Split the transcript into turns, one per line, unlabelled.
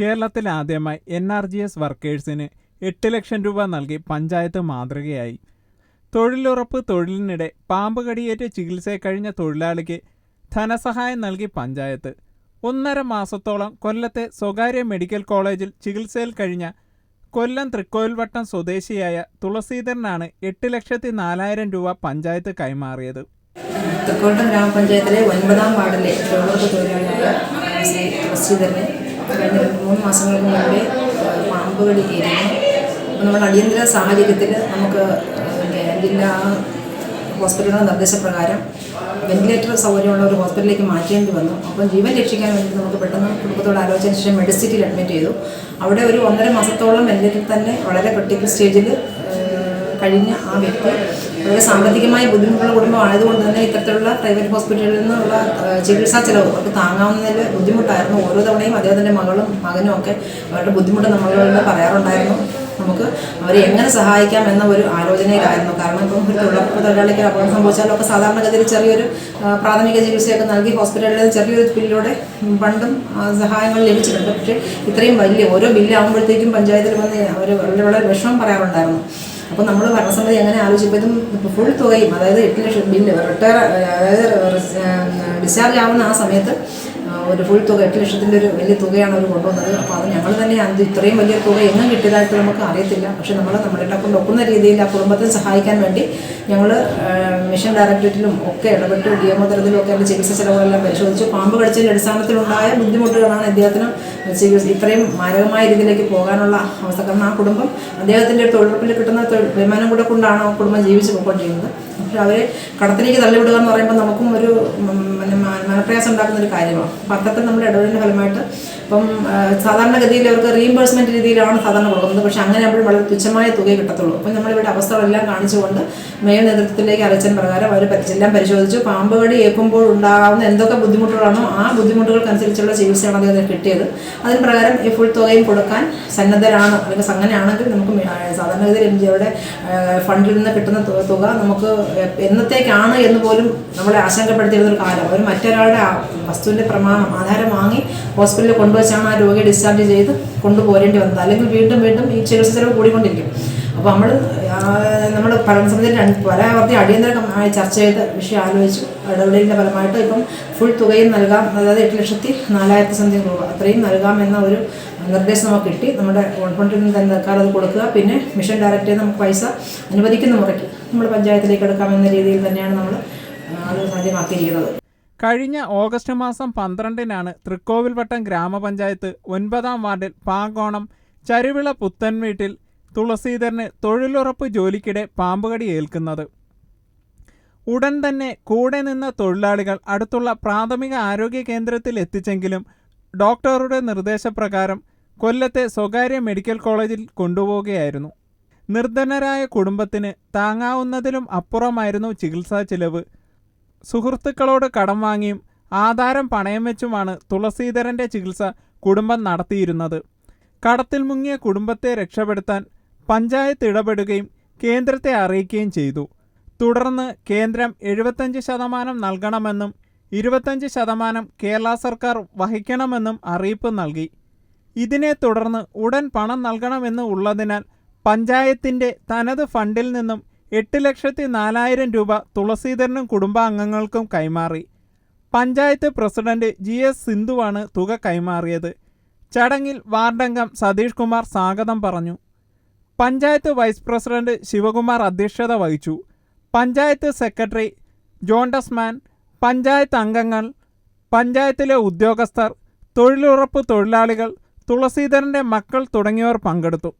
കേരളത്തിൽ ആദ്യമായി N R G S വർക്കേഴ്സിന് എട്ട് ലക്ഷം രൂപ നൽകി പഞ്ചായത്ത് മാതൃകയായി. തൊഴിലുറപ്പ് തൊഴിലിനിടെ പാമ്പ് കടിയേറ്റ് ചികിത്സയെ കഴിഞ്ഞ തൊഴിലാളിക്ക് ധനസഹായം നൽകി പഞ്ചായത്ത്. ഒന്നര മാസത്തോളം കൊല്ലത്തെ സ്വകാര്യ മെഡിക്കൽ കോളേജിൽ ചികിത്സയിൽ കഴിഞ്ഞ കൊല്ലം തൃക്കോയിൽവട്ടം സ്വദേശിയായ തുളസീധരനാണ് എട്ട് ലക്ഷത്തി നാലായിരം രൂപ പഞ്ചായത്ത് കൈമാറിയത്.
തൃക്കോട്ടം ഗ്രാമപഞ്ചായത്തിലെ ഒൻപതാം വാർഡിലെ തൊഴിലാളിയായ ശ്രീ തുളസീധരനെ രണ്ട് മൂന്ന് മാസങ്ങൾക്ക് മുമ്പേ പാമ്പ് അപ്പോൾ നമ്മുടെ അടിയന്തര സാഹചര്യത്തിൽ നമുക്ക് ജില്ലാ ഹോസ്പിറ്റലിന്റെ നിർദ്ദേശപ്രകാരം വെന്റിലേറ്റർ സൗകര്യമുള്ള ഒരു ഹോസ്പിറ്റലിലേക്ക് മാറ്റേണ്ടി വന്നു. അപ്പം ജീവൻ രക്ഷിക്കാൻ വേണ്ടി നമുക്ക് പെട്ടെന്ന് കുടുംബത്തോട് ആലോചിച്ചതിന് ശേഷം മെഡിസിറ്റിയിൽ അഡ്മിറ്റ് ചെയ്തു. അവിടെ ഒരു ഒന്നര മാസത്തോളം വെന്റിലേറ്ററിൽ തന്നെ വളരെ ക്രിട്ടിക്കൽ സ്റ്റേജിൽ കഴിഞ്ഞ ആ വ്യക്തി വളരെ സാമ്പത്തികമായി ബുദ്ധിമുട്ടുള്ള കുടുംബമായതുകൊണ്ട് തന്നെ ഇത്തരത്തിലുള്ള പ്രൈവറ്റ് ഹോസ്പിറ്റലിൽ നിന്നുള്ള ചികിത്സാ ചിലവ് അവർക്ക് താങ്ങാവുന്നതിൽ ബുദ്ധിമുട്ടായിരുന്നു. ഓരോ തവണയും അദ്ദേഹത്തിന്റെ മകളും മകനും ഒക്കെ അവരുടെ ബുദ്ധിമുട്ട് നമ്മളോട് പറയാറുണ്ടായിരുന്നു. നമുക്ക് അവരെ എങ്ങനെ സഹായിക്കാം എന്ന ഒരു ആലോചനയിലായിരുന്നു. കാരണം ഇപ്പം ഒരു തൊഴിലുറപ്പ് തൊഴിലാളിക്ക് അപകടം സംഭവിച്ചാലൊക്കെ സാധാരണഗതിയിൽ ചെറിയൊരു പ്രാഥമിക ചികിത്സയൊക്കെ നൽകി ഹോസ്പിറ്റലിൽ ചെറിയൊരു ബില്ലിലൂടെ പണ്ടും സഹായങ്ങൾ ലഭിച്ചിട്ടുണ്ട്. പക്ഷേ ഇത്രയും വലിയ ഓരോ ബില്ലാകുമ്പോഴത്തേക്കും പഞ്ചായത്തിൽ വന്ന് അവർ വളരെ വളരെ വിഷമം പറയാറുണ്ടായിരുന്നു. അപ്പോൾ നമ്മൾ ഭരണസമിതി അങ്ങനെ ആലോചിച്ചപ്പോൾ ഇതും ഫുൾ തുകയും അതായത് എട്ട് ലക്ഷം ബില്ല് റിട്ടയർ അതായത് ഡിസ്ചാർജ് ആവുന്ന ആ സമയത്ത് ഒരു ഫുൾ തുക എട്ട് ലക്ഷത്തിന്റെ ഒരു വലിയ തുകയാണ് അവർ കൊണ്ടുവന്നത്. അപ്പോൾ അത് ഞങ്ങൾ തന്നെ അത് ഇത്രയും വലിയ തുക എങ്ങും കിട്ടിയതായിട്ട് നമുക്ക് അറിയത്തില്ല. പക്ഷേ നമ്മൾ നമ്മളെ കൊണ്ട് ഒക്കുന്ന രീതിയിൽ ആ കുടുംബത്തെ സഹായിക്കാൻ വേണ്ടി ഞങ്ങൾ മിഷൻ ഡയറക്ടറേറ്റിലും ഒക്കെ ഇടപെട്ട് ഡി എം തലത്തിലും ഒക്കെ അതിന്റെ ചികിത്സ ചെലവുകളെല്ലാം പരിശോധിച്ചു പാമ്പ് കടിച്ചതിന്റെ അടിസ്ഥാനത്തിലുണ്ടായ ബുദ്ധിമുട്ടുകളാണ് അദ്ദേഹത്തിന് ചികിത്സ ഇത്രയും മാരകമായ രീതിയിലേക്ക് പോകാനുള്ള അവസ്ഥ. കാരണം ആ കുടുംബം അദ്ദേഹത്തിന്റെ തൊഴിലുറപ്പിൽ കിട്ടുന്ന വരുമാനം കൂടെ കൊണ്ടാണ് ആ കുടുംബം ജീവിച്ച് പോയിക്കൊണ്ടിരിക്കുന്നത്. പക്ഷേ അവരെ കടത്തിലേക്ക് തള്ളിവിടുക എന്ന് പറയുമ്പോൾ നമുക്കും ഒരു മനപ്രയാസം ഉണ്ടാക്കുന്ന ഒരു കാര്യമാണ്. അപ്പം അത്തരത്തിൽ നമ്മുടെ ഇടപെടലിന്റെ ഫലമായിട്ട് ഇപ്പം സാധാരണഗതിയിൽ അവർക്ക് റീഇംബേഴ്സ്മെന്റ് രീതിയിലാണ് സാധാരണ കൊടുക്കുന്നത്. പക്ഷേ അങ്ങനെ അപ്പോൾ വളരെ തുച്ഛമായ തുകയെ കിട്ടത്തുള്ളൂ. അപ്പം നമ്മളിവിടെ അവസ്ഥകളെല്ലാം കാണിച്ചുകൊണ്ട് മേയർ നേതൃത്വത്തിലേക്ക് അറിയിച്ചതിന് പ്രകാരം അവർ എല്ലാം പരിശോധിച്ചു. പാമ്പ് കടി ഏൽക്കുമ്പോൾ ഉണ്ടാകുന്ന എന്തൊക്കെ ബുദ്ധിമുട്ടുകളാണോ ആ ബുദ്ധിമുട്ടുകൾക്കനുസരിച്ചുള്ള ചികിത്സയാണ് അദ്ദേഹത്തിന് കിട്ടിയത്. അതിന് പ്രകാരം ഈ ഫുൾ തുകയും കൊടുക്കാൻ സന്നദ്ധരാണ്. അല്ലെങ്കിൽ അങ്ങനെയാണെങ്കിൽ നമുക്ക് സാധാരണഗതിയിൽ ജിയുടെ ഫണ്ടിൽ നിന്ന് കിട്ടുന്ന തുക നമുക്ക് എന്നത്തേക്കാണ് എന്ന് പോലും നമ്മളെ ആശങ്കപ്പെടുത്തിയിരുന്ന ഒരു കാലം. അവർ മറ്റൊരാളുടെ വസ്തുവിന്റെ പ്രമാണം ആധാരം വാങ്ങി ഹോസ്പിറ്റലിൽ കൊണ്ടുവച്ചാണ് ആ രോഗിയെ ഡിസ്ചാർജ് ചെയ്ത് കൊണ്ടുപോരേണ്ടി വന്നത്. അല്ലെങ്കിൽ വീണ്ടും വീണ്ടും ഈ ചികിത്സ ചെലവ് കൂടിക്കൊണ്ടിരിക്കും. അപ്പോൾ നമ്മൾ നമ്മൾ ഭരണസമിതിയിൽ പല പരാവർത്തി അടിയന്തര ചർച്ച ചെയ്ത് വിഷയം ആലോചിച്ചു ഇടപെടലിന്റെ ഫലമായിട്ട് ഇപ്പം ഫുൾ തുകയും നൽകാം. അതായത് എട്ട് ലക്ഷത്തി നാലായിരത്തി സംതിങ് രൂപ. അത്രയും നൽകാം എന്ന ഒരു നിർദ്ദേശം നമുക്ക് കിട്ടി. നമ്മുടെ ഫണ്ടിൽ നിന്ന് തന്നെ സർക്കാർ അത് കൊടുക്കുക. പിന്നെ മിഷൻ ഡയറക്റ്റ് നമുക്ക് പൈസ അനുവദിക്കുന്ന മുറയ്ക്ക് നമ്മൾ പഞ്ചായത്തിലേക്ക് എടുക്കാമെന്ന രീതിയിൽ തന്നെയാണ് നമ്മൾ അത് സാധ്യമാക്കിയിരിക്കുന്നത്.
കഴിഞ്ഞ ഓഗസ്റ്റ് മാസം പന്ത്രണ്ടിനാണ് തൃക്കോവിൽവട്ടം ഗ്രാമപഞ്ചായത്ത് ഒൻപതാം വാർഡിൽ പാങ്കോണം ചരുവിള പുത്തൻ വീട്ടിൽ തുളസീധരന് തൊഴിലുറപ്പ് ജോലിക്കിടെ പാമ്പുകടി ഏൽക്കുന്നത്. ഉടൻ തന്നെ കൂടെ നിന്ന തൊഴിലാളികൾ അടുത്തുള്ള പ്രാഥമിക ആരോഗ്യ കേന്ദ്രത്തിൽ എത്തിച്ചെങ്കിലും ഡോക്ടറുടെ നിർദ്ദേശപ്രകാരം കൊല്ലത്തെ സ്വകാര്യ മെഡിക്കൽ കോളേജിൽ കൊണ്ടുപോവുകയായിരുന്നു. നിർധനരായ കുടുംബത്തിന് താങ്ങാവുന്നതിലും അപ്പുറമായിരുന്നു ചികിത്സാ ചിലവ് സുഹൃത്തുക്കളോട് കടം വാങ്ങിയും ആധാരം പണയം വെച്ചുമാണ് തുളസീധരന്റെ ചികിത്സ കുടുംബം നടത്തിയിരുന്നത്. കടത്തിൽ മുങ്ങിയ കുടുംബത്തെ രക്ഷപ്പെടുത്താൻ പഞ്ചായത്ത് ഇടപെടുകയും കേന്ദ്രത്തെ അറിയിക്കുകയും ചെയ്തു. തുടർന്ന് കേന്ദ്രം എഴുപത്തഞ്ച് ശതമാനം നൽകണമെന്നും ഇരുപത്തഞ്ച് ശതമാനം കേരള സർക്കാർ വഹിക്കണമെന്നും അറിയിപ്പ് നൽകി. ഇതിനെ തുടർന്ന് ഉടൻ പണം നൽകണമെന്ന് ഉള്ളതിനാൽ പഞ്ചായത്തിന്റെ തനത് ഫണ്ടിൽ നിന്നും എട്ട് ലക്ഷത്തി നാലായിരം രൂപ തുളസീധരനും കുടുംബാംഗങ്ങൾക്കും കൈമാറി. പഞ്ചായത്ത് പ്രസിഡന്റ് ജി എസ് സിന്ധുവാണ് തുക കൈമാറിയത്. ചടങ്ങിൽ വാർഡംഗം സതീഷ് കുമാർ സ്വാഗതം പറഞ്ഞു. പഞ്ചായത്ത് വൈസ് പ്രസിഡന്റ് ശിവകുമാർ അധ്യക്ഷത വഹിച്ചു. പഞ്ചായത്ത് സെക്രട്ടറി ജോണ്ടസ്മാൻ പഞ്ചായത്ത് അംഗങ്ങൾ പഞ്ചായത്തിലെ ഉദ്യോഗസ്ഥർ തൊഴിലുറപ്പ് തൊഴിലാളികൾ തുളസീധരന്റെ മക്കൾ തുടങ്ങിയവർ പങ്കെടുത്തു.